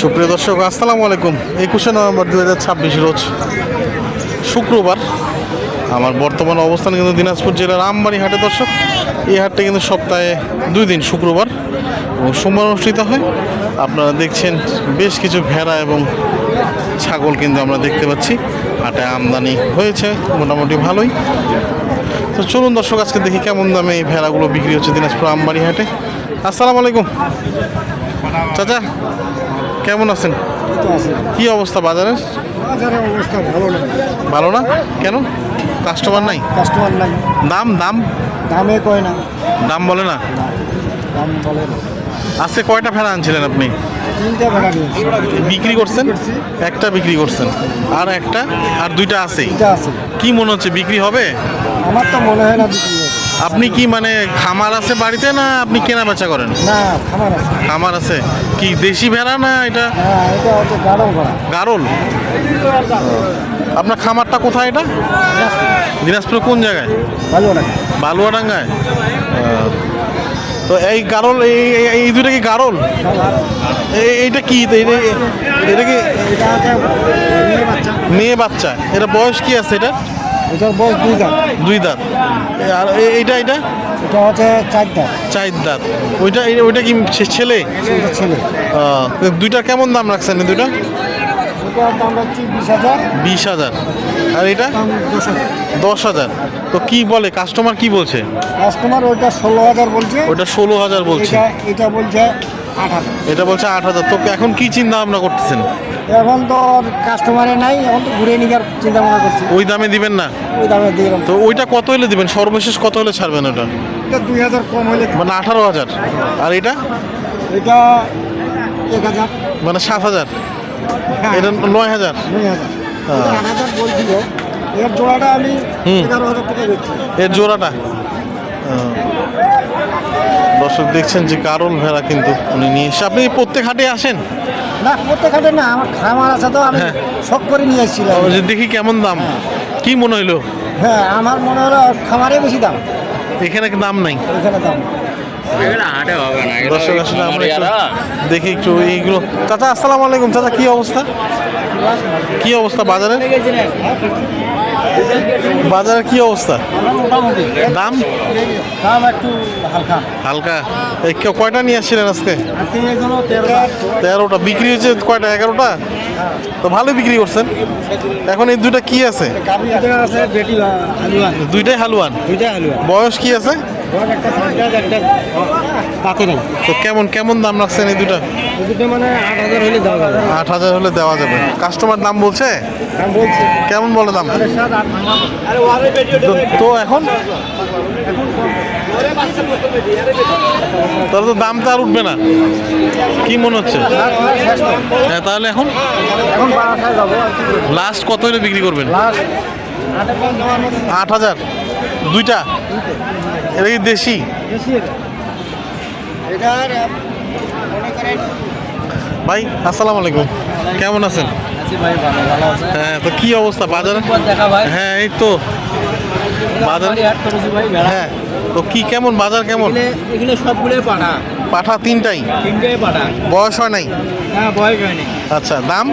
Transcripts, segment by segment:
সুপ্রিয় দর্শক, আসসালামু আলাইকুম। একুশে নভেম্বর দু হাজার ছাব্বিশ রোজ শুক্রবার। আমার বর্তমান অবস্থান কিন্তু দিনাজপুর জেলার আমবাড়ি হাটে দর্শক। এই হাটটা কিন্তু সপ্তাহে দুই দিন শুক্রবার এবং সোমবার অনুষ্ঠিত হয়। আপনারা দেখছেন বেশ কিছু ভেড়া এবং ছাগল কিন্তু আমরা দেখতে পাচ্ছি। হাটে আমদানি হয়েছে, মোটামুটি ভালোই। তো চলুন দর্শক, আজকে দেখি কেমন দামে এই ভেড়াগুলো বিক্রি হচ্ছে দিনাজপুর আমবাড়ি হাটে। আসসালামু আলাইকুম। চাচা কেমন আছেন? কি অবস্থা বাজারের? বাজারের অবস্থা ভালো না। ভালো না? কেন? কাস্টমার নাই? কাস্টমার নাই। দাম দাম? দামে কয় না। দাম বলে না? দাম বলে না। আজকে কয়টা ফেরা আনছিলেন আপনি? ভেড়া বিক্রি করছেন? একটা বিক্রি করছেন। আর একটা? আর দুইটা আছে? কি মনে হচ্ছে বিক্রি হবে? আমার তো মনে হয় না বিক্রি আপনি কি মানে খামার আছে বাড়িতে না আপনি কেনা বেচা করেন? না খামার আছে। খামার আছে। কি দেশি ভেড়া না এটা? গারল আপনার খামারটা কোথায় এটা? দিনাজপুর। কোন জায়গায়? বালুয়াডাঙ্গায়। তো এই গারল এই দুটো কি গারল? এই- এইটা কি? এটা কি মেয়ে বাচ্চা। মেয়ে বাচ্চা? এটা বয়স কি আছে এটা? এটার বয়স দুই দাঁত। দুই দাঁত। আর এইটা এটা এটা হচ্ছে চার দাঁত। চার দাঁত। ওইটা ওইটা কি ছেলে? ছেলে। দুইটা কেমন দাম রাখছেন দুইটা? বিশ হাজার। আর এটা? দশ হাজার। তো কি বলে কাস্টমার কি বলছে? কাস্টমার ওইটা ষোলো হাজার বলছে। ওটা ষোলো হাজার বলছে। এটা এটা বলছে এটা বলছে আট হাজার। তো এখন কি চিন্তা ভাবনা করতেছেন? এখন তো কাস্টমারে নাই এখন তো ঘুরে নিবার চিন্তা ভাবনা করছি। ওই দামে দিবেন না? ওই দামে দিলাম। তো ওইটা কত হলে দিবেন? সর্বশেষ কত হলে ছাড়বেন ওটা? এটা দুই হাজার কম হলে মানে আঠারো হাজার। আর এটা? এটা এক হাজার। মানে সাত হাজার। হ্যাঁ, এটা নয় হাজার? নয় হাজার। হ্যাঁ। আট হাজার বলছিল এর জোড়াটা আমি। এগারো হাজার টাকা এর জোড়াটা? দর্শক দেখছেন যে কারল ভেড়া কিন্তু উনি নিয়ে এসে আপনি প্রত্যেক হাটে আসেন? না প্রত্যেক খাটে না আমার খামার আছে তো আমি হ্যাঁ। শখ করে নিয়ে এসেছিলাম দেখি কেমন দাম। কি মনে হইল হ্যাঁ আমার মনে হলো খামারে বেশি দাম। এখানে কি দাম নাই? ওইখানে দাম। দর্শক আসলে আমরা একটু দেখি একটু এইগুলো। চাচা আসসালামু আলাইকুম চাচা কি অবস্থা? কি অবস্থা বাজারে বাজারের কি অবস্থা? দাম? দাম একটু হালকা। হালকা। এই কয়টা নিয়ে আসছিলেন আজকে? তেরোটা। তেরোটা। বিক্রি হয়েছে কয়টা? এগারোটা? তো ভালো বিক্রি করছেন। এখন এই দুইটা কি আছে? দুইটাই হালুয়ান দুইটাই হালুয়ান বয়স কি আছে? নেই। তো কেমন কেমন দাম রাখছেন এই দুটা? এই দুটো মানে আট হাজার হলে দেওয়া যাবে। আট হাজার হলে দেওয়া যাবে। কাস্টমার দাম বলছে? কেমন বলে দাম? তো- তো এখন? তাহলে তো দামটা আর উঠবে না। কি মনে হচ্ছে? হ্যাঁ তাহলে এখন? এখন বারাসায় যাব লাস্ট কত হলে বিক্রি করবেন? আট হাজার। দুইটা। এটা কি দেশি? ভাই আসসালামু আলাইকুম। কেমন আছেন? আছি ভাই ভালো ভালো আছে। হ্যাঁ তো কি অবস্থা? বাজারে হ্যাঁ এই তো। বাজার হ্যাঁ তো কি কেমন? বাজার কেমন? এগুলো সবগুলোই পাঠা পাঠা তিনটাই? তিনটাই পাঠা বয়স হয় নাই? হ্যাঁ আচ্ছা দাম?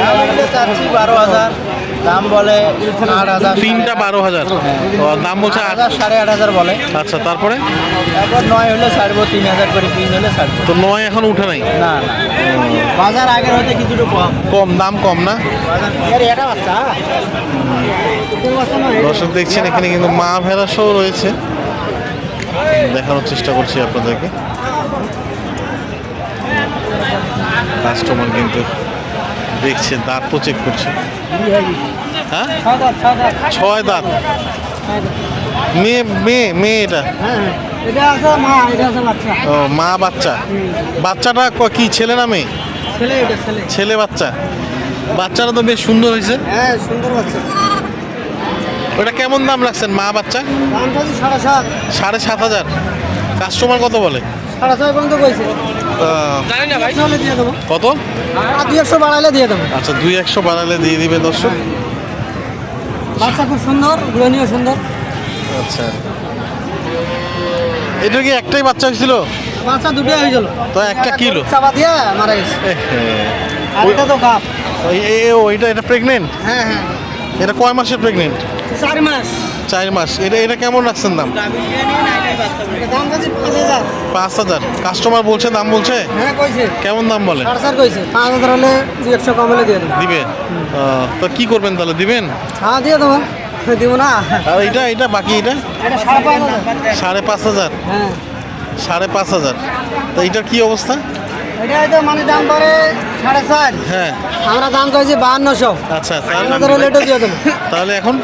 দাম চাচ্ছি বারো হাজার। দাম বলে আট হাজার তিনটা বারো হাজার। দাম বলছে আট হাজার সাড়ে আট হাজার বলে। আচ্ছা তারপরে? তারপর নয় হলে ছাড়বো তিন হাজার করে পিস হলে ছাড়বো। তো নয় এখন উঠে নাই? না না। বাজার আগের হতে কিছুটা কম। কম দাম কম না? দর্শক দেখছেন এখানে কিন্তু মা ভেড়া শো রয়েছে। দেখানোর চেষ্টা করছি আপনাদেরকে। কাস্টমার কিন্তু দেখছে দাঁত তো চেক করছে। হ্যাঁ। ছয় দাঁত। মেয়ে মেয়ে মেয়ে এটা? ও মা বাচ্চা। বাচ্চাটা ক- কি ছেলে না মেয়ে? ছেলে বাচ্চা। বাচ্চাটা তো বেশ সুন্দর হয়েছে। হ্যাঁ সুন্দর বাচ্চা ওটা কেমন দাম রাখছেন মা বাচ্চা? সাড়ে সাত হাজার। কাস্টমার কত বলে? সাড়ে ছয় পর্যন্ত কইছে। কত? দুই একশো বাড়াইলে দিয়ে দেবো। আচ্ছা দুই একশো বাড়ালে দিয়ে দিবে দর্শক। বাচ্চা খুব সুন্দর গ্রহণীয় সুন্দর। আচ্ছা। এটা কি একটাই বাচ্চা হয়েছিল? বাচ্চা দুটো হয়ে গেল। তো একটা কিলো? চাপা দিয়ে মারা গেছে। এহে। তো কাপ। ওই- এ- এ- ওইটা এটা প্রেগনেন্ট হ্যাঁ হ্যাঁ। এটা কয় মাসের প্রেগনেন্ট চার মাস। চার মাস। এটা এটা কেমন রাখছেন দাম? পাঁচ হাজার। কাস্টমার বলছে দাম বলছে? হ্যাঁ কেমন দাম বলে? পাঁচ হাজার হলে দু একশো কম হলে দিয়ে দিবে। তো কি করবেন তাহলে? দিবেন? হ্যাঁ দিয়ে দেবো। দিব না। আর এটা এটা বাকি এটা? সাড়ে পাঁচ হাজার। সাড়ে পাঁচ হাজার? হ্যাঁ। তো এইটার কি অবস্থা? এটা হয়তো মানে দাম পরে সাড়ে চার। হ্যাঁ। আমরা দাম কইছি বাহান্নশো। আচ্ছা তাহলে হাজার হলে দিয়ে দেবো। তাহলে এখন?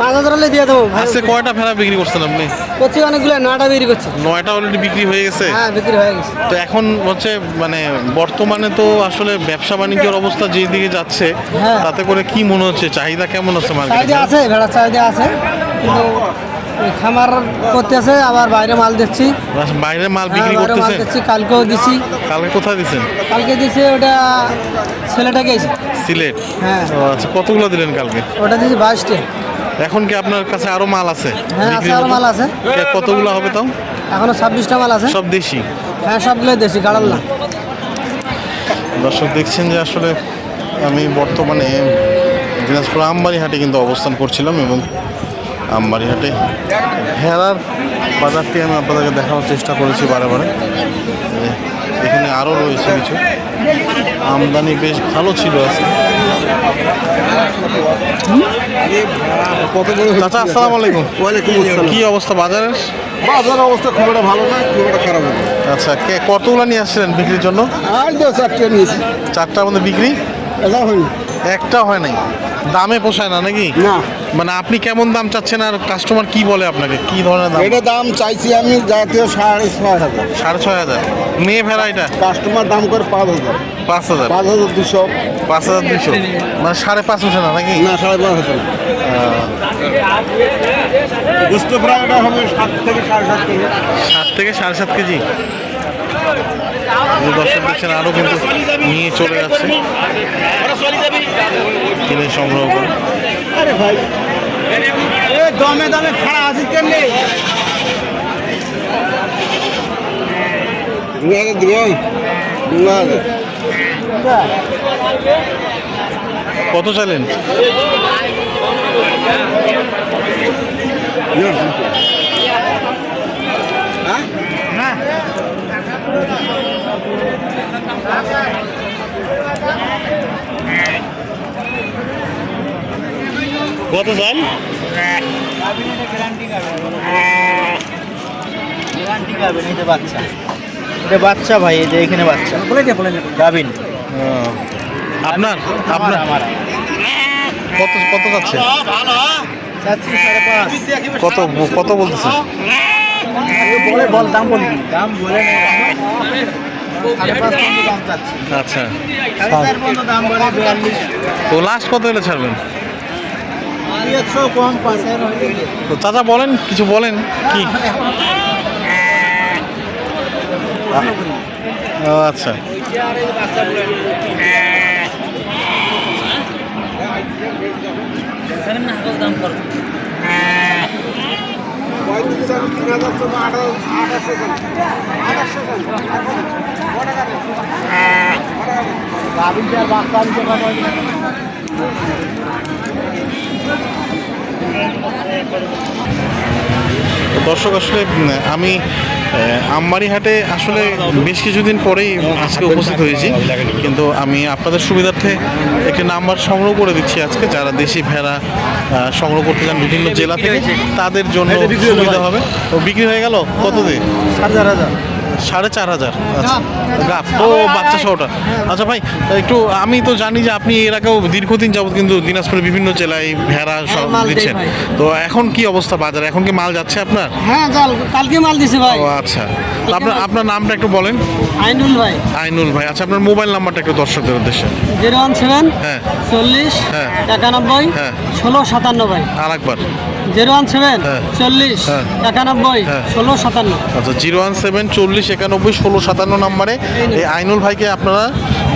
পাঁচ হাজার হলে দিয়ে দেবো আজকে কয়টা ভেড়া বিক্রি করছেন আপনি? করছি অনেকগুলো নয়টা বিক্রি করছি। নয়টা অলরেডি বিক্রি হয়ে গেছে? হ্যাঁ বিক্রি হয়ে গেছে। তো এখন হচ্ছে মানে বর্তমানে তো আসলে ব্যবসা বাণিজ্যের অবস্থা যেই দিকে যাচ্ছে হ্যাঁ। তাতে করে কি মনে হচ্ছে? চাহিদা কেমন আছে চাহিদা আছে ভেড়ার চাহিদা আছে। কিন্তু খামার করতে আছে আবার বাইরে মাল দিচ্ছি। বাইরে মাল হ্যাঁ, বিক্রি মাল দিচ্ছি কালকেও দিছি। কালকে কোথায় দিছেন? কালকে দিছে ওটা ছেলেটাকে সিলেট? হ্যাঁ। আচ্ছা কতগুলো দিলেন কালকে? ওটা দিয়েছি বাইশটে। এখন কি আপনার কাছে আরও মাল আছে? হ্যাঁ আছে আরও মাল আছে। কতগুলো হবে তাও? এখনও ছাব্বিশটা মাল আছে। সব দেশি? হ্যাঁ সবগুলোই দেশি গাড়াল না দর্শক দেখছেন যে আসলে আমি বর্তমানে দিনাজপুর আমবাড়ি হাটে কিন্তু অবস্থান করছিলাম এবং আমবাড়ি হাটে ভেড়ার বাজারটি আমি আপনাদেরকে দেখানোর চেষ্টা করেছি বারে বারে। এখানে আরও রয়েছে কিছু। আমদানি বেশ ভালো ছিল আজকে। চাচা আসসালামু আলাইকুম। কি অবস্থা বাজারের? বাজার অবস্থা খুব একটা ভালো না খুব একটা খারাপ না আচ্ছা কে কতগুলো নিয়ে আসছিলেন বিক্রির জন্য? চারটে নিয়েছি। চারটার মধ্যে বিক্রি? এটা হয়নি। একটা হয় নাই। দামে পোষায় না নাকি? না। মানে আপনি কেমন দাম চাচ্ছেন আর কাস্টমার কি বলে আপনাকে? কি ধরনের দাম? এটা দাম চাইছি আমি জাতীয় সাড়ে ছয় হাজার। সাড়ে ছয় হাজার। মেয়ে ভেড়া এটা? কাস্টমার দাম করে পাঁচ হাজার। পাঁচ হাজার? পাঁচ হাজার দুশো। পাঁচ হাজার দুশো? মানে সাড়ে পাঁচ উঠে না নাকি? না সাড়ে পাঁচ হাজার বুঝতে এটা হবে সাত থেকে সাড়ে সাত কেজি। সাত থেকে সাড়ে সাত কেজি। দর্শক দেখছেন আরও কিন্তু নিয়ে চলে যাচ্ছে। কিনে সংগ্রহ করে। আরে ভাই দমে দমে খাড়া আছে কেন দু হাজার দিবেন দু হাজার কত চাইলেন? কত চাল গ্যারান্টি গাবেন এই যে বাচ্চা এটা বাচ্চা ভাই এই যে এখানে বাচ্চা। বলে দে বলে দে। গাবিন আপনার আপনার। আমার। কত কত যাচ্ছে? কত কত বলতেছে বলে বল দাম বলবি দাম বলে না। আচ্ছা। তো লাস্ট কত হলে ছাড়বেন? হাজার তো চাচা বলেন, কিছু বলেন, কি? আচ্ছা। গাবিনটার বাচ্চা দিতে পারব তো দর্শক আসলে আমি আহ, আমবাড়ি হাটে আসলে বেশ কিছুদিন পরেই আজকে উপস্থিত হয়েছি। কিন্তু আমি আপনাদের সুবিধার্থে একটি নাম্বার সংগ্রহ করে দিচ্ছি আজকে। যারা দেশি ভেড়া সংগ্রহ করতে চান বিভিন্ন জেলা থেকে তাদের জন্য সুবিধা হবে। তো বিক্রি হয়ে গেল? কত সাড়ে চার হাজার। সাড়ে চার হাজার। আচ্ছা গাপ। ও বাচ্চা সহটা আচ্ছা ভাই একটু আমি তো জানি যে আপনি এর আগেও দীর্ঘদিন যাবত কিন্তু দিনাজপুরের বিভিন্ন জেলায় ভেড়া সব মাল দিচ্ছেন। তো এখন কি অবস্থা বাজারে? এখন কি মাল যাচ্ছে আপনার? হ্যাঁ কালকে মাল দিছে ভাই। ও আচ্ছা। আপনার আপনার নামটা একটু বলেন। আইনুল ভাই। আইনুল ভাই আচ্ছা আপনার মোবাইল নাম্বারটা একটু দর্শকদের উদ্দেশ্যে। জিরো ওয়ান সেভেন হ্যাঁ। চল্লিশ হ্যাঁ। একানব্বই হ্যাঁ। ষোলো সাতান্ন ভাই। আর একবার জিরো ওয়ান সেভেন হ্যাঁ। চল্লিশ হ্যাঁ। একানব্বই হ্যাঁ। ষোলো সাতান্ন আচ্ছা জিরো ওয়ান সেভেন চল্লিশ একানব্বই ষোলো সাতান্ন নাম্বারে এই আইনুল ভাইকে আপনারা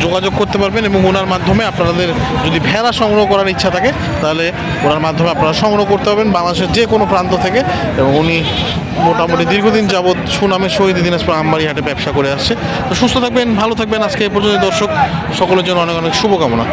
যোগাযোগ করতে পারবেন এবং ওনার মাধ্যমে আপনাদের যদি ভেড়া সংগ্রহ করার ইচ্ছা থাকে তাহলে ওনার মাধ্যমে আপনারা সংগ্রহ করতে পারবেন বাংলাদেশের যে কোনো প্রান্ত থেকে এবং উনি মোটামুটি দীর্ঘদিন যাবৎ সুনামের শহীদ দিনাজপুর আমবাড়ি হাটে ব্যবসা করে আসছে তো সুস্থ থাকবেন ভালো থাকবেন আজকে এই পর্যন্ত দর্শক সকলের জন্য অনেক অনেক শুভকামনা